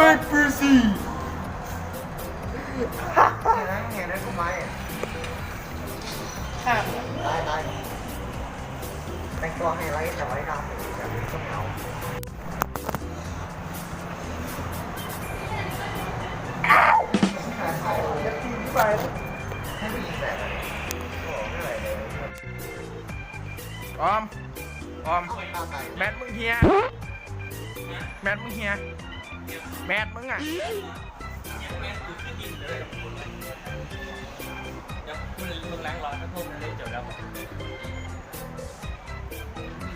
เป็นฟรีซีเห็นไหมเห็นไหมกูไม้อะข้ามได้ได้แต่งตัวให้ไว้แต่ไว้ดำแบบนี้ก็เหงาไปให้ผู้หญิงแบบนั้นโอ้ไม่ไหวเลยออม ออมเอาตามไปแมทมึงเฮีย แมทมึงเฮียแมทมึงอะเดี๋ยวมึงมึงล้างร้อนถ้าพวกนั้นได้จบแล้ว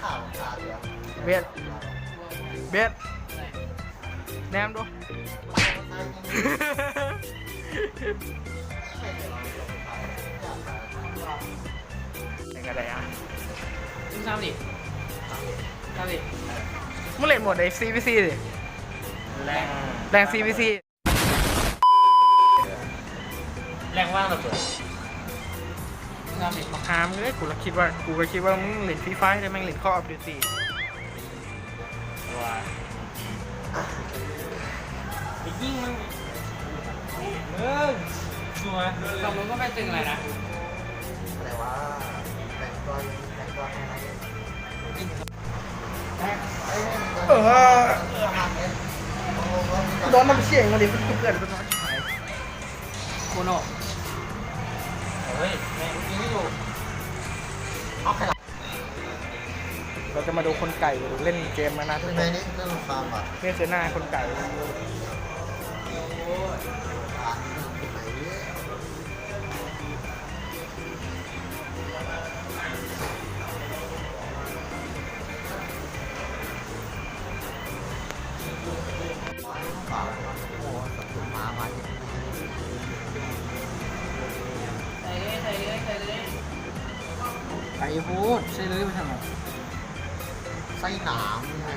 ข่าวขาดเหรอเบสเบสแนมดู ยังไงได้อะมึงทำดิทำดิมึงเล่นหมดไอ้ CVC ดิ แรงแรง CVC แรงว่างระเบิดมึงทำดิหามเลยกูก็คิดว่ากูก็คิดว่ามึงเล่นฟรีไฟได้แม่งเล่นข้ออัปเดตสี่ว้าไปยิงมันเออชัวร์ขับรถก็ไม่ตึงอะไรนะแต่ว่าแต่งตัวแต่งตัวให้อะไรเอ้ยเออ ทำงานเนี่ยโอ้ โหโดนน้ำเชี่ยงมาดิเพื่อนเพื่อนเป็นน้อยชิบหายโคโน่เฮ้ยแม่งยิงไม่ถูกเอาใครล่ะเราจะมาดูคนไก่เล่นเกมมานะทุเป็กนคไงนนี่เรื่องความอะเนี่ยเจอหน้าคนไก่ามาเนี่ยใส่เลยใส่เลยใส่เลยไก่พูดใช่เลยไม่ทำหรอไส้หนามไงใส่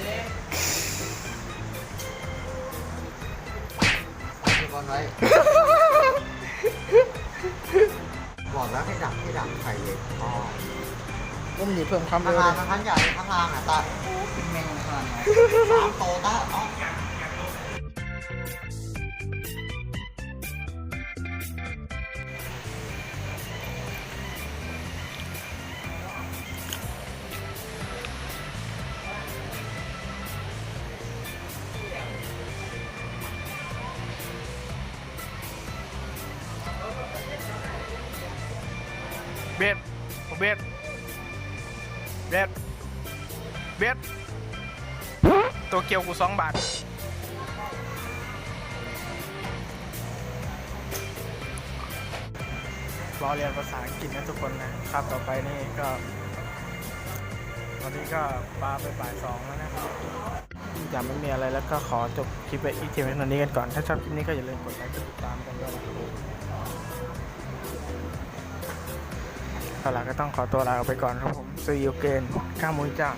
เลยใส่ทุกคนไว้บอกแล้วให้ดักให้ดักไข่เล็กอ๋ออุ้มหนีเพิ่มความเร็งวลางยทางใหญ่ทางลางอะตาเป็นแมงขนาดไหนสามโตตาอ๋อ เบสผมเบสเบสเบสตัวเกียวกูสองบาทรอเรียนภาษาอังกฤษนะทุกคนนะครับต่อไปนี่ก็วันนี้ก็ปลาไปบ่ายสองแล้วนะครับอย่าไม่มีอะไรแล้วก็ขอจบคลิปไปอีกทีเท่านี้กันก่อน ถ้าชอบคลิปนี้ก็อย่าลืมกดไลค์กดติดตามกันด้วยนะครับ สำหรัก็ต้องขอตัวลาไปก่อนครับผมซีอูเกนข้ามมุยจ้า